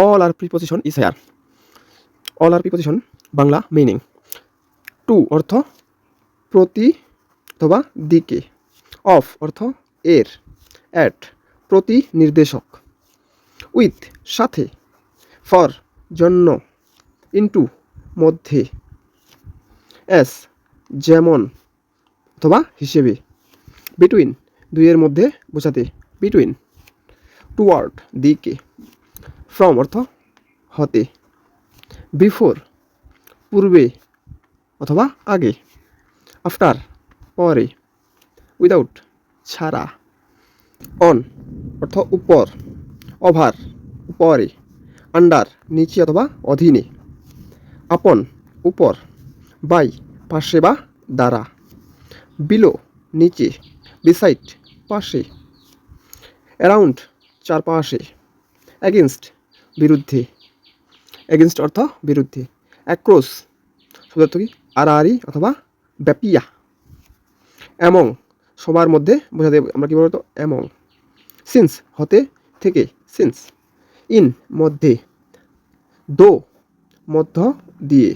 All are preposition is here all are preposition Bangla meaning to অর্থ প্রতি অথবা দিকে। অফ অর্থ এর। অ্যাট প্রতি নির্দেশক। উইথ সাথে। ফর জন্য। ইন্টু মধ্যে। অ্যাস যেমন অথবা হিসেবে। বিটুইন দুইয়ের মধ্যে বোঝাতে বিটুইন টুয়ার্ড দিকে। ফ্রম অর্থ হতে। বিফোর, পূর্বে অথবা আগে। আফটার, পরে। উইদাউট, ছাড়া। অন, অর্থ উপর। ওভার, উপরে। আন্ডার, নিচে অথবা অধীনে। আপন, উপর। বাই, পাশে বা দ্বারা। বিলো, নিচে। বিসাইড, পাশে। অ্যারাউন্ড, চারপাশে। অ্যাগেনস্ট বিরুদ্ধে এগেনস্ট অর্থ বিরুদ্ধে। অ্যাক্রোস শব্দার্থ কি? আড়াআড়ি অথবা ব্যাপিয়া। অ্যামং সবার মধ্যে বোঝাতে আমরা কী বলতো? অ্যামং সিন্স হতে থেকে সিন্স ইন মধ্যে। দো, মধ্য দিয়ে।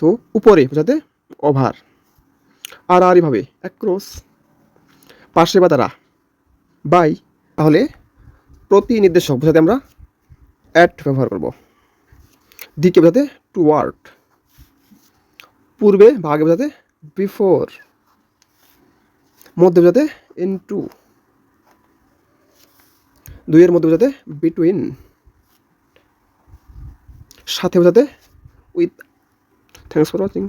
সো উপরে বোঝাতে ওভার আড়াআড়িভাবে অ্যাক্রোস পাশে বা দ্বারা। বাই তাহলে প্রতি নির্দেশক বোঝাতে আমরা অ্যাট ব্যবহার করব। দিকে বোঝাতে টুয়ার্ড পূর্বে আগে বোঝাতে বিফোর মধ্যে বোঝাতে ইন টু দুইয়ের মধ্যে বোঝাতে বিটুইন সাথে বোঝাতে উইথ থ্যাংকস ফর ওয়াচিং